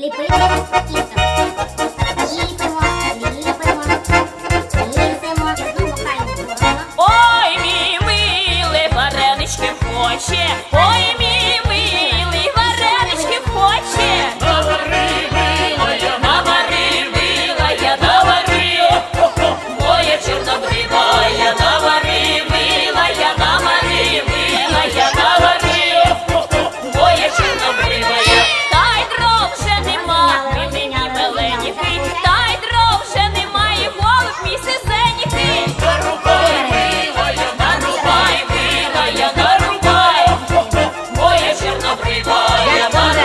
Le puedes dar Happy birthday,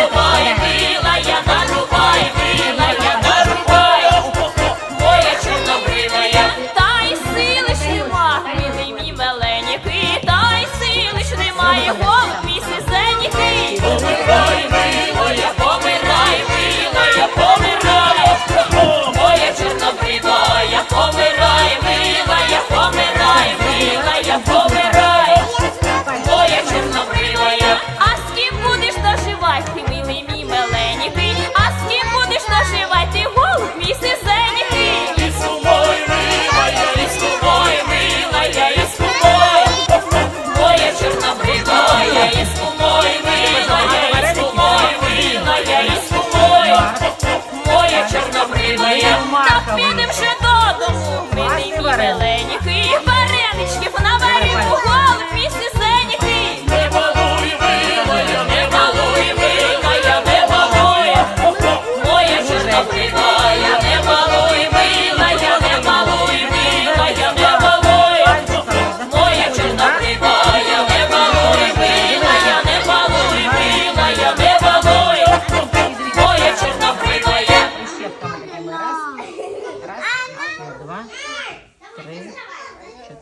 вип'ємо, так підемо ще додому. Ми мій міленьких вареничків на берегу.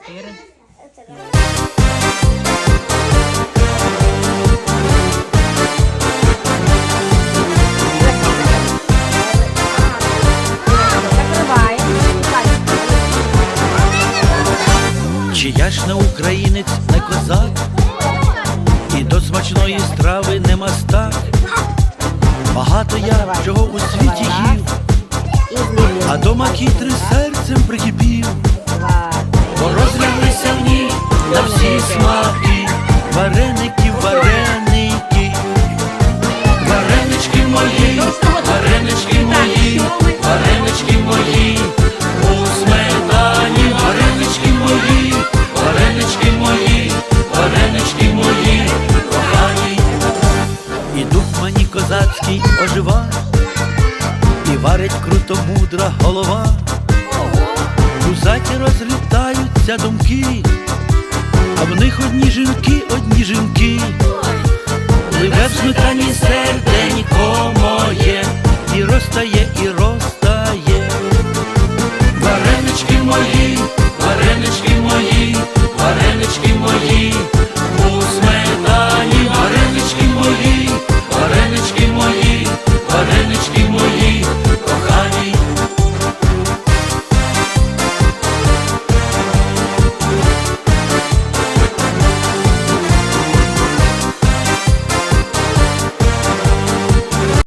чотири. Чи я ж не українець, не козак, і до смачної страви нема стак. Багато я чого у світі їв, а дома макітри серцем прикипів. круто мудра голова, у заті розлітаються думки, а в них одні жінки, одні жінки, Пливе в сметані серденько моє, і розтає, і розтає.